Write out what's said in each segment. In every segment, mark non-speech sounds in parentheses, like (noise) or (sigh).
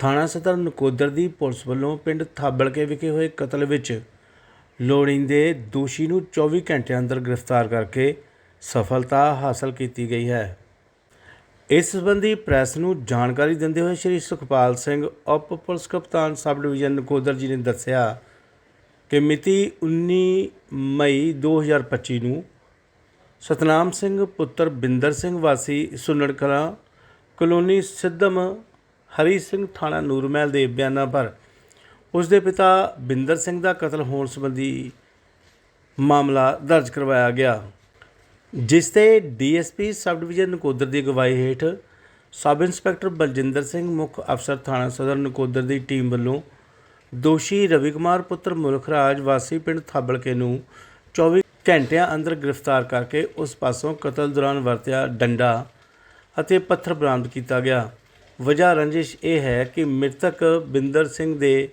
ਥਾਣਾ ਸਦਰ ਨਕੋਦਰ ਦੀ ਪੁਲਿਸ ਵੱਲੋਂ ਪਿੰਡ ਥਾਬਲਕੇ ਵਿਖੇ ਹੋਏ ਕਤਲ ਵਿੱਚ ਲੋੜੀਂਦੇ ਦੋਸ਼ੀ ਨੂੰ 24 ਘੰਟਿਆਂ ਅੰਦਰ ਗ੍ਰਿਫਤਾਰ ਕਰਕੇ ਸਫਲਤਾ ਹਾਸਲ ਕੀਤੀ ਗਈ ਹੈ। ਇਸ ਸੰਬੰਧੀ ਪ੍ਰੈਸ ਨੂੰ ਜਾਣਕਾਰੀ ਦਿੰਦੇ ਹੋਏ ਸ਼੍ਰੀ ਸੁਖਪਾਲ ਸਿੰਘ, ਉਪ ਪੁਲਿਸ ਕਪਤਾਨ ਸਬ ਡਿਵੀਜ਼ਨ ਨਕੋਦਰ ਜੀ ਨੇ ਦੱਸਿਆ ਕਿ ਮਿਤੀ 19 ਮਈ 2025 ਨੂੰ ਸਤਨਾਮ ਸਿੰਘ ਪੁੱਤਰ ਬਿੰਦਰ ਸਿੰਘ ਵਾਸੀ ਸੁਨੜਕਲਾਂ ਕਲੋਨੀ ਸਿੱਧਮ ਹਰੀ ਸਿੰਘ ਥਾਣਾ ਨੂਰਮਹਿਲ ਦੇ ਬਿਆਨਾਂ ਪਰ ਉਸ ਦੇ ਪਿਤਾ ਬਿੰਦਰ ਸਿੰਘ ਦਾ ਕਤਲ ਹੋਣ ਸੰਬੰਧੀ ਮਾਮਲਾ ਦਰਜ ਕਰਵਾਇਆ ਗਿਆ, ਜਿਸ ਤੇ ਡੀਐਸਪੀ ਸਬ ਡਿਵੀਜ਼ਨ ਨਕੋਦਰ ਦੀ ਅਗਵਾਈ ਹੇਠ ਸਬ ਇੰਸਪੈਕਟਰ ਬਲਜਿੰਦਰ ਸਿੰਘ, ਮੁੱਖ ਅਫਸਰ ਥਾਣਾ ਸਦਰ ਨਕੋਦਰ ਦੀ ਟੀਮ ਵੱਲੋਂ ਦੋਸ਼ੀ ਰਵੀ ਕੁਮਾਰ, ਪੁੱਤਰ ਮੁਲਖਰਾਜ ਵਾਸੀ ਪਿੰਡ ਥਾਬਲਕੇ ਨੂੰ 24 ਘੰਟਿਆਂ ਅੰਦਰ ਗ੍ਰਿਫਤਾਰ ਕਰਕੇ ਉਸ ਪਾਸੋਂ ਕਤਲ ਦੌਰਾਨ ਵਰਤਿਆ ਡੰਡਾ ਅਤੇ ਪੱਥਰ ਬਰਾਮਦ ਕੀਤਾ ਗਿਆ। ਵਜ੍ਹਾ ਰੰਜਿਸ਼ ਇਹ ਹੈ ਕਿ ਮ੍ਰਿਤਕ ਬਿੰਦਰ ਸਿੰਘ ਦੇ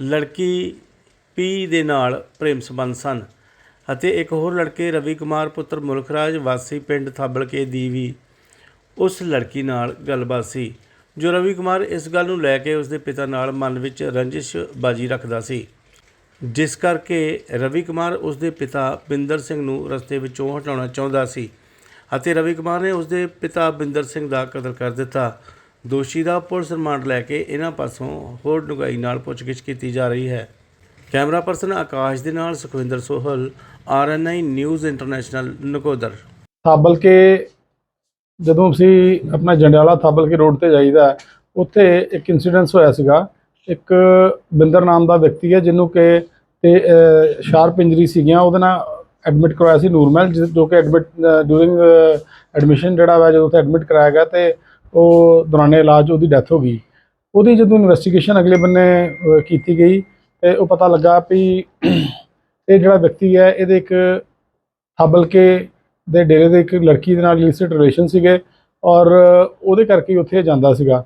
ਲੜਕੀ ਪੀ ਦੇ ਨਾਲ ਪ੍ਰੇਮ ਸੰਬੰਧ ਸਨ ਅਤੇ ਇੱਕ ਹੋਰ ਲੜਕੇ ਰਵੀ ਕੁਮਾਰ ਪੁੱਤਰ ਮੁਲਖਰਾਜ ਵਾਸੀ ਪਿੰਡ ਥਾਬਲਕੇ ਦੀ ਵੀ ਉਸ ਲੜਕੀ ਨਾਲ ਗੱਲਬਾਤ ਸੀ, ਜੋ ਰਵੀ ਕੁਮਾਰ ਇਸ ਗੱਲ ਨੂੰ ਲੈ ਕੇ ਉਸਦੇ ਪਿਤਾ ਨਾਲ ਮਨ ਵਿੱਚ ਰੰਜਿਸ਼ ਬਾਜੀ ਰੱਖਦਾ ਸੀ। ਜਿਸ ਕਰਕੇ ਰਵੀ ਕੁਮਾਰ ਉਸਦੇ ਪਿਤਾ ਬਿੰਦਰ ਸਿੰਘ ਨੂੰ ਰਸਤੇ ਵਿੱਚੋਂ ਹਟਾਉਣਾ ਚਾਹੁੰਦਾ ਸੀ ਅਤੇ ਰਵੀ ਕੁਮਾਰ ਨੇ ਉਸਦੇ ਪਿਤਾ ਬਿੰਦਰ ਸਿੰਘ ਦਾ ਕਤਲ ਕਰ ਦਿੱਤਾ। ਦੋਸ਼ੀ ਦਾ ਪੁਲਿਸ ਰਿਮਾਂਡ ਲੈ ਕੇ ਇਹਨਾਂ ਪਾਸੋਂ ਹੋਰ ਡੂੰਘਾਈ ਨਾਲ ਪੁੱਛਗਿੱਛ ਕੀਤੀ ਜਾ ਰਹੀ ਹੈ। ਕੈਮਰਾ ਪਰਸਨ ਆਕਾਸ਼ ਦੇ ਨਾਲ Sukhwinder Sohal RNI news international, Nakodar. Thabal ਕੇ, ਜਦੋਂ ਅਸੀਂ ਆਪਣਾ ਜੰਡਿਆਲਾ ਥਾਬਲ ਕੇ ਰੋਡ ਤੇ ਜਾਈਦਾ, ਉੱਥੇ ਇੱਕ ਇਨਸੀਡੈਂਸ ਹੋਇਆ ਸੀਗਾ। ਇੱਕ ਬਿੰਦਰ ਨਾਮ ਦਾ ਵਿਅਕਤੀ ਹੈ, ਜਿਹਨੂੰ ਕਿ ਤੇ ਸ਼ਾਰਪ ਇੰਜਰੀ ਸੀਗੀਆਂ। ਉਹਦੇ ਨਾਲ ਐਡਮਿਟ ਕਰਵਾਇਆ ਸੀ ਨੂਰਮਹਿਲ, ਜਿਸ- ਜੋ ਕਿ ਐਡਮਿਟ ਡੂਰਿੰਗ ਐਡਮਿਸ਼ਨ ਜਿਹੜਾ ਵਾ, ਜਦੋਂ ਉੱਥੇ ਐਡਮਿਟ ਕਰਾਇਆ ਗਿਆ ਤੇ ਉਹ ਦੌਰਾਨੇ ਇਲਾਜ ਉਹਦੀ ਡੈਥ ਹੋ ਗਈ। ਉਹਦੀ ਜਦੋਂ ਇਨਵੈਸਟੀਗੇਸ਼ਨ ਅਗਲੇ ਬੰਨੇ ਕੀਤੀ ਗਈ ਤੇ ਉਹ ਪਤਾ ਲੱਗਾ ਵੀ (clears throat) ਇਹ ਜਿਹੜਾ ਵਿਅਕਤੀ ਹੈ, ਇਹਦੇ ਇੱਕ ਥਾਬਲ ਦੇ ਡੇਰੇ ਦੇ ਇੱਕ ਲੜਕੀ ਦੇ ਨਾਲ ਇਲਿਸਿਟ ਰਿਲੇਸ਼ਨ ਸੀਗੇ ਔਰ ਉਹਦੇ ਕਰਕੇ ਉੱਥੇ ਜਾਂਦਾ ਸੀਗਾ।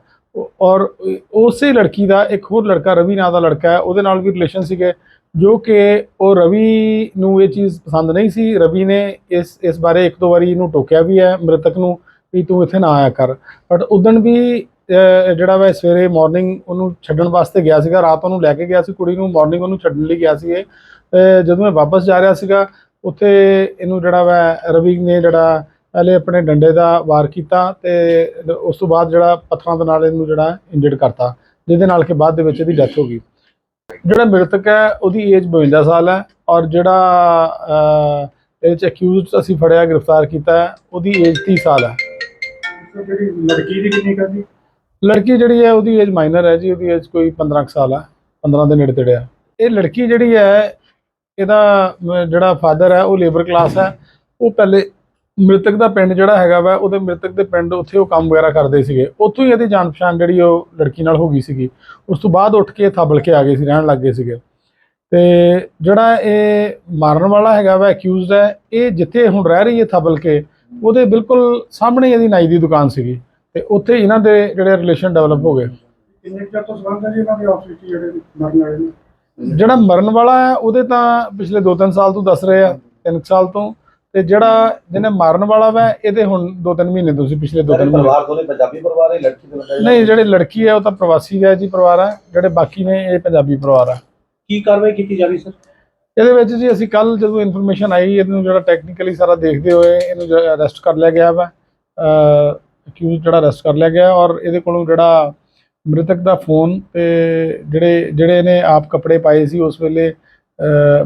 ਔਰ ਉਸੇ ਲੜਕੀ ਦਾ ਇੱਕ ਹੋਰ ਲੜਕਾ, ਰਵੀ ਨਾਂ ਦਾ ਲੜਕਾ ਹੈ, ਉਹਦੇ ਨਾਲ ਵੀ ਰਿਲੇਸ਼ਨ ਸੀਗੇ, ਜੋ ਕਿ ਉਹ ਰਵੀ ਨੂੰ ਇਹ ਚੀਜ਼ ਪਸੰਦ ਨਹੀਂ ਸੀ। ਰਵੀ ਨੇ ਇਸ ਇਸ ਬਾਰੇ ਇੱਕ ਦੋ ਵਾਰੀ ਇਹਨੂੰ ਟੋਕਿਆ ਵੀ ਹੈ, ਮ੍ਰਿਤਕ ਨੂੰ। ਵੀ ਤੂੰ ਇੱਥੇ ਨਾ ਆਇਆ ਕਰ। ਬਟ ਉਦਣ ਵੀ ਜਿਹੜਾ ਵਾ ਸਵੇਰੇ ਮਾਰਨਿੰਗ ਉਹਨੂੰ ਛੱਡਣ ਵਾਸਤੇ ਗਿਆ ਸੀਗਾ, ਰਾਤ ਉਹਨੂੰ ਲੈ ਕੇ ਗਿਆ ਸੀ, ਕੁੜੀ ਨੂੰ ਮਾਰਨਿੰਗ ਉਹਨੂੰ ਛੱਡਣ ਲਈ ਗਿਆ ਸੀ ਇਹ। ਜਦੋਂ ਮੈਂ ਵਾਪਸ ਜਾ ਰਿਹਾ ਸੀਗਾ, ਉੱਥੇ ਇਹਨੂੰ ਜਿਹੜਾ ਵਾ ਰਵੀ ਨੇ ਜਿਹੜਾ ਪਹਿਲੇ ਆਪਣੇ ਡੰਡੇ ਦਾ ਵਾਰ ਕੀਤਾ ਤੇ ਉਸ ਤੋਂ ਬਾਅਦ ਜਿਹੜਾ ਪੱਥਰਾਂ ਦੇ ਨਾਲ ਇਹਨੂੰ ਜਿਹੜਾ ਇੰਜਰਡ ਕਰਤਾ, ਜਿਹਦੇ ਨਾਲ ਕਿ ਬਾਅਦ ਦੇ ਵਿੱਚ ਇਹਦੀ ਡੈਥ ਹੋ ਗਈ। ਜਿਹੜਾ ਮ੍ਰਿਤਕ ਹੈ, ਉਹਦੀ ਏਜ 52 ਸਾਲ ਹੈ ਔਰ ਜਿਹੜਾ ਇਹ ਚ ਅਕਿਊਜ਼ਡ ਅਸੀਂ ਫੜਿਆ, ਗ੍ਰਿਫਤਾਰ ਕੀਤਾ ਹੈ, ਉਹਦੀ ਏਜ 30 ਸਾਲ ਹੈ। ਜਿਹੜੀ ਲੜਕੀ ਦੀ ਕਿੰਨੀ ਕਰਦੀ ਲੜਕੀ ਜਿਹੜੀ ਹੈ, ਉਹਦੀ ਏਜ ਮਾਈਨਰ ਹੈ ਜੀ, ਉਹਦੀ ਏਜ ਕੋਈ 15 ਕੁ ਸਾਲ ਹੈ 15 ਦੇ ਨੇੜੇ ਤੇੜੇ ਆ। ਇਹ ਲੜਕੀ ਜਿਹੜੀ ਹੈ, ਇਹਦਾ ਜਿਹੜਾ ਫਾਦਰ ਹੈ, ਉਹ ਲੇਬਰ ਕਲਾਸ ਹੈ। ਉਹ ਪਹਿਲੇ ਮ੍ਰਿਤਕ ਦਾ ਪਿੰਡ ਜਿਹੜਾ ਹੈਗਾ ਵਾ, ਉਹਦੇ ਮ੍ਰਿਤਕ ਦੇ ਪਿੰਡ ਉੱਥੇ ਉਹ ਕੰਮ ਵਗੈਰਾ ਕਰਦੇ ਸੀਗੇ। ਉੱਥੋਂ ਹੀ ਇਹਦੀ ਜਾਣ ਪਛਾਣ ਜਿਹੜੀ ਉਹ ਲੜਕੀ ਨਾਲ ਹੋ ਗਈ ਸੀਗੀ। ਉਸ ਤੋਂ ਬਾਅਦ ਉੱਠ ਕੇ ਥਾਬਲ ਕੇ ਆ ਗਏ ਸੀ, ਰਹਿਣ ਲੱਗ ਗਏ ਸੀਗੇ। ਤੇ ਜਿਹੜਾ ਇਹ ਮਾਰਨ ਵਾਲਾ ਹੈਗਾ ਵਾ ਅਕਿਊਜ਼ਡ ਹੈ, ਇਹ ਜਿੱਥੇ ਹੁਣ ਰਹਿ ਰਹੀ ਹੈ ਥਾਬਲ ਕੇ ਉਹਦੇ ਬਿਲਕੁਲ ਸਾਹਮਣੇ ਇਹਦੀ ਨਾਈ ਦੀ ਦੁਕਾਨ ਸੀਗੀ ਤੇ ਉੱਥੇ ਇਹਨਾਂ ਦੇ ਜਿਹੜੇ ਰਿਲੇਸ਼ਨ ਡਿਵੈਲਪ ਹੋ ਗਏ। ਕਿੰਨੇ ਕੁ ਚਿਰ ਤੋਂ ਸੰਬੰਧ ਹੈ ਜੀ ਇਹਨਾਂ ਦੇ ਆਪਸ ਵਿੱਚ ਜਿਹੜੇ ਮਰਨ ਵਾਲੇ ਨੇ? ਜਿਹੜਾ ਮਰਨ ਵਾਲਾ ਹੈ ਉਹਦੇ ਤਾਂ ਪਿਛਲੇ 2-3 ਸਾਲ ਤੋਂ ਦੱਸ ਰਹੇ ਆ 3 ਸਾਲ ਤੋਂ। ਤੇ ਜਿਹੜਾ ਜਿਹਨੇ ਮਾਰਨ ਵਾਲਾ ਵਾ ਇਹਦੇ ਹੁਣ 2-3 ਮਹੀਨੇ ਤੋਂ ਸੀ ਪਿਛਲੇ 2-3 ਸਾਰੇ ਮਹੀਨੇ। ਪਰਿਵਾਰ ਦੋਨੇ ਪੰਜਾਬੀ ਪਰਿਵਾਰ ਹੈ ਲੜਕੀ ਤੇ ਲੜਕਾ? ਨਹੀਂ ਜਿਹੜੇ ਲੜਕੀ ਹੈ ਉਹ ਤਾਂ ਪ੍ਰਵਾਸੀ ਹੈ ਜੀ ਪਰਿਵਾਰ ਹੈ ਜਿਹੜੇ ਬਾਕੀ ਨੇ ਇਹ ਪੰਜਾਬੀ ਪਰਿਵਾਰ ਹੈ। ਕੀ ਕਾਰਵਾਈ ਕੀਤੀ ਜਾ ਰਹੀ ਸਰ? ਇਹਦੇ ਵਿੱਚ ਜੀ ਅਸੀਂ ਕੱਲ ਜਦੋਂ ਇਨਫੋਰਮੇਸ਼ਨ ਆਈ, ਇਹਨੂੰ ਜਿਹੜਾ ਟੈਕਨੀਕਲੀ ਸਾਰਾ ਦੇਖਦੇ ਹੋਏ ਇਹਨੂੰ ਅਰੈਸਟ ਕਰ ਲਿਆ ਗਿਆ ਵਾ। ਅਕਿਊਜ਼ ਜਿਹੜਾ ਅਰੈਸਟ ਕਰ ਲਿਆ ਗਿਆ ਔਰ ਇਹਦੇ ਕੋਲੋਂ ਜਿਹੜਾ ਮ੍ਰਿਤਕ ਦਾ ਫੋਨ ਤੇ ਜਿਹੜੇ ਜਿਹੜੇ ਇਹਨੇ ਆਪ ਕੱਪੜੇ ਪਾਏ ਸੀ ਉਸ ਵੇਲੇ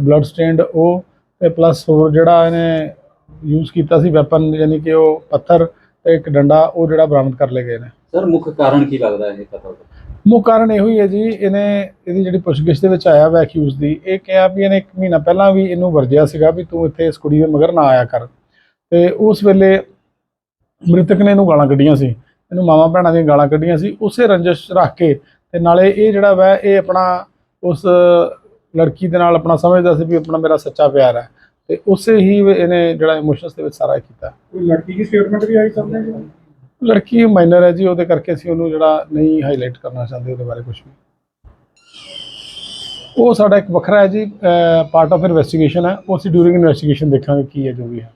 ਬਲੱਡ ਸਟੈਂਡ ਉਹ ਤੇ ਪਲੱਸ ਹੋਰ ਜਿਹੜਾ ਇਹਨੇ ਯੂਜ਼ ਕੀਤਾ ਸੀ ਵੈਪਨ ਯਾਨੀ ਕਿ ਉਹ ਪੱਥਰ ਤੇ ਇੱਕ ਡੰਡਾ ਉਹ ਜਿਹੜਾ ਬਰਾਮਦ ਕਰ ਲਏ ਗਏ ਨੇ। ਸਰ, ਮੁੱਖ ਕਾਰਨ ਕੀ ਲੱਗਦਾ ਇਹ ਕਤਲ ਦਾ ਮੁੱਖ ਕਾਰਨ ਇਹੋ ਹੀ ਹੈ ਜੀ, ਇਹਨੇ ਇਹਦੀ ਜਿਹੜੀ ਪੁੱਛਗਿੱਛ ਦੇ ਵਿੱਚ ਆਇਆ ਵਾ ਅਕਿਊਜ਼ ਦੀ, ਇਹ ਕਿਹਾ ਵੀ ਇਹਨੇ ਇੱਕ ਮਹੀਨਾ ਪਹਿਲਾਂ ਵੀ ਇਹਨੂੰ ਵਰਜਿਆ ਸੀਗਾ ਵੀ ਤੂੰ ਇੱਥੇ ਇਸ ਕੁੜੀ ਦੇ ਮਗਰ ਨਾ ਆਇਆ ਕਰ। ਤੇ ਉਸ ਵੇਲੇ ਮ੍ਰਿਤਕ ਨੇ ਇਹਨੂੰ ਗਾਲਾਂ ਕੱਢੀਆਂ ਸੀ, ਇਹਨੂੰ ਮਾਵਾਂ ਭੈਣਾਂ ਦੀਆਂ ਗਾਲਾਂ ਕੱਢੀਆਂ ਸੀ, ਉਸੇ ਰੰਜਿਸ਼ ਰੱਖ ਕੇ ਤੇ ਨਾਲੇ ਇਹ ਜਿਹੜਾ ਵਾ, ਇਹ ਆਪਣਾ ਉਸ ਲੜਕੀ ਦੇ ਨਾਲ ਆਪਣਾ ਸਮਝਦਾ ਸੀ ਵੀ ਆਪਣਾ ਮੇਰਾ ਸੱਚਾ ਪਿਆਰ ਹੈ। ਤੇ ਉਸੇ ਹੀ ਇਹਨੇ ਜਿਹੜਾ ਇਮੋਸ਼ਨਸ ਦੇ ਵਿੱਚ ਸਾਰਾ ਕੀਤਾ। ਕੋਈ ਲੜਕੀ ਦੀ ਸਟੇਟਮੈਂਟ ਵੀ ਆਈ ਸਾਹਮਣੇ? ਲੜਕੀ ਮਾਈਨਰ ਹੈ ਜੀ, ਉਹਦੇ ਕਰਕੇ ਅਸੀਂ ਉਹਨੂੰ ਜਿਹੜਾ ਨਹੀਂ ਹਾਈਲਾਈਟ ਕਰਨਾ ਚਾਹੁੰਦੇ, ਉਹਦੇ ਬਾਰੇ ਕੁਝ ਵੀ। ਉਹ ਸਾਡਾ ਇੱਕ ਵੱਖਰਾ ਹੈ ਜੀ ਪਾਰਟ ਆਫ ਇਨਵੈਸਟੀਗੇਸ਼ਨ ਹੈ। ਉਹ ਅਸੀਂ ਡਿਊਰਿੰਗ ਇਨਵੈਸਟੀਗੇਸ਼ਨ ਦੇਖਾਂਗੇ ਕੀ ਹੈ ਜੋ ਵੀ ਹੈ।